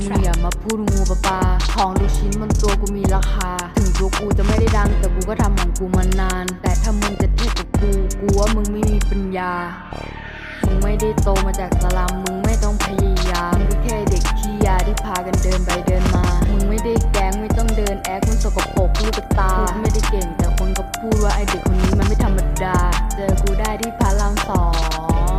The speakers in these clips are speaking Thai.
งอย่ามาพูดงูปลาปลาของทุกชิ้นบนตัวกูมีราคา ถึงตัวกูจะไม่ได้ดังแต่กูก็ทำของกูมานาน แต่ถ้ามึงจะเทียบกับกูกูว่ามึงไม่มีปัญญา มึงไม่ได้โตมาจากสลัมมึงไม่ต้องพยายามมึงก็แค่เด็กขี้ยาที่พากันเดินไปเดินมา มึงไม่ได้แก๊งไม่ต้องเดินแอคมึงสกปรกลูกตากูไม่ได้เก่งแต่คนก็พูดว่าไอเด็กคนนี้มันไม่ธรรมดา เจอกูได้ที่พระรามสอง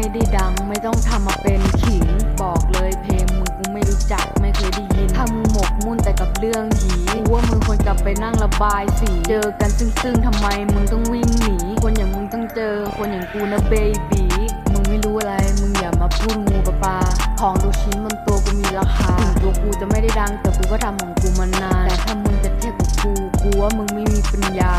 ไม่ได้ดัง ไม่ต้องทำมาเป็นขิง บอกเลยเพลงมึงกูไม่รู้จักไม่เคยได้ยิน ถ้ามึงหมกมุ่นแต่กับเรื่องหีกูว่ามึงควรกลับไปนั่งระบายสีเจอกันซึ่งๆทำไมมึงต้องวิ่งหนี คนอย่างมึงต้องเจอ คนอย่างกูนะเบบีมึงไม่รู้อะไร มึงอย่ามาพูดงูปลาปลาของทุกชิ้นบนตัวกูมีราคาถึงตัวกูจะไม่ได้ดังแต่กูก็ทำของกูมานาน แต่ถ้ามึงจะเทียบกับกู กูว่ามึงไม่มีปัญญา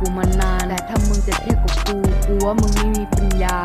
กูมานานแต่ถ้ามึงจะเทียบกับกูกูว่ามึงไม่มีปัญญา